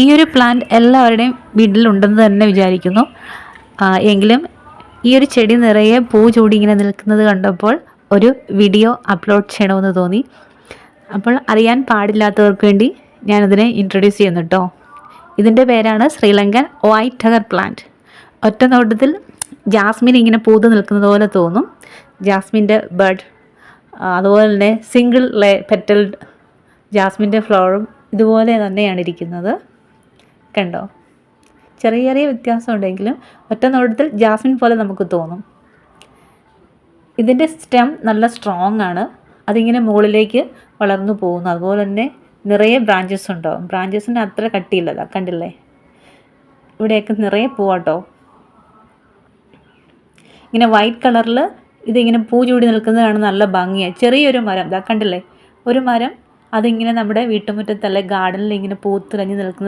ഈ ഒരു പ്ലാന്റ് എല്ലാവരുടെയും വീട്ടിലുണ്ടെന്ന് തന്നെ വിചാരിക്കുന്നു. എങ്കിലും ഈ ഒരു ചെടി നിറയെ പൂ ചൂടി ഇങ്ങനെ നിൽക്കുന്നത് കണ്ടപ്പോൾ ഒരു വീഡിയോ അപ്ലോഡ് ചെയ്യണമെന്ന് തോന്നി. അപ്പോൾ അറിയാൻ പാടില്ലാത്തവർക്ക് വേണ്ടി ഞാനതിനെ ഇൻട്രൊഡ്യൂസ് ചെയ്യുന്നു കേട്ടോ ഇതിന്റെ പേരാണ് ശ്രീലങ്കൻ വൈറ്റ് ടഗർ പ്ലാന്റ് ഒറ്റ നോട്ടത്തിൽ ജാസ്മിൻ ഇങ്ങനെ പൂത്ത് നിൽക്കുന്നത് പോലെ തോന്നും. ജാസ്മിന്റെ ബഡ് അതുപോലെ തന്നെ സിംഗിൾ ലേ പെറ്റൽഡ് ജാസ്മിന്റെ ഫ്ലവറും ഇതുപോലെ തന്നെയാണ് ഇരിക്കുന്നത്. കണ്ടോ ചെറിയ ചെറിയ വ്യത്യാസം ഉണ്ടെങ്കിലും ഒറ്റ നോട്ടത്തിൽ ജാസ്മിൻ പോലെ നമുക്ക് തോന്നും. ഇതിന്റെ സ്റ്റെം നല്ല സ്ട്രോങ് ആണ്. അതിങ്ങനെ മുകളിലേക്ക് വളർന്നു പോകുന്നു. അതുപോലെ തന്നെ നിറയെ ബ്രാഞ്ചസ് ഉണ്ടാവും ബ്രാഞ്ചസിന്റെ അത്ര കട്ടിയില്ലതാ കണ്ടില്ലേ? ഇവിടെയൊക്കെ നിറയെ പൂവാട്ടോ. ഇങ്ങനെ വൈറ്റ് കളറിൽ ഇതിങ്ങനെ പൂ ചൂടി നിൽക്കുന്നതാണ് നല്ല ഭംഗിയാണ് ചെറിയൊരു മരം ഇതാ കണ്ടില്ലേ? ഒരു മരം അതിങ്ങനെ നമ്മുടെ വീട്ടുമുറ്റത്തല്ലേ ഗാർഡനിൽ ഇങ്ങനെ പൂത്തിറഞ്ഞ് നിൽക്കുന്നത്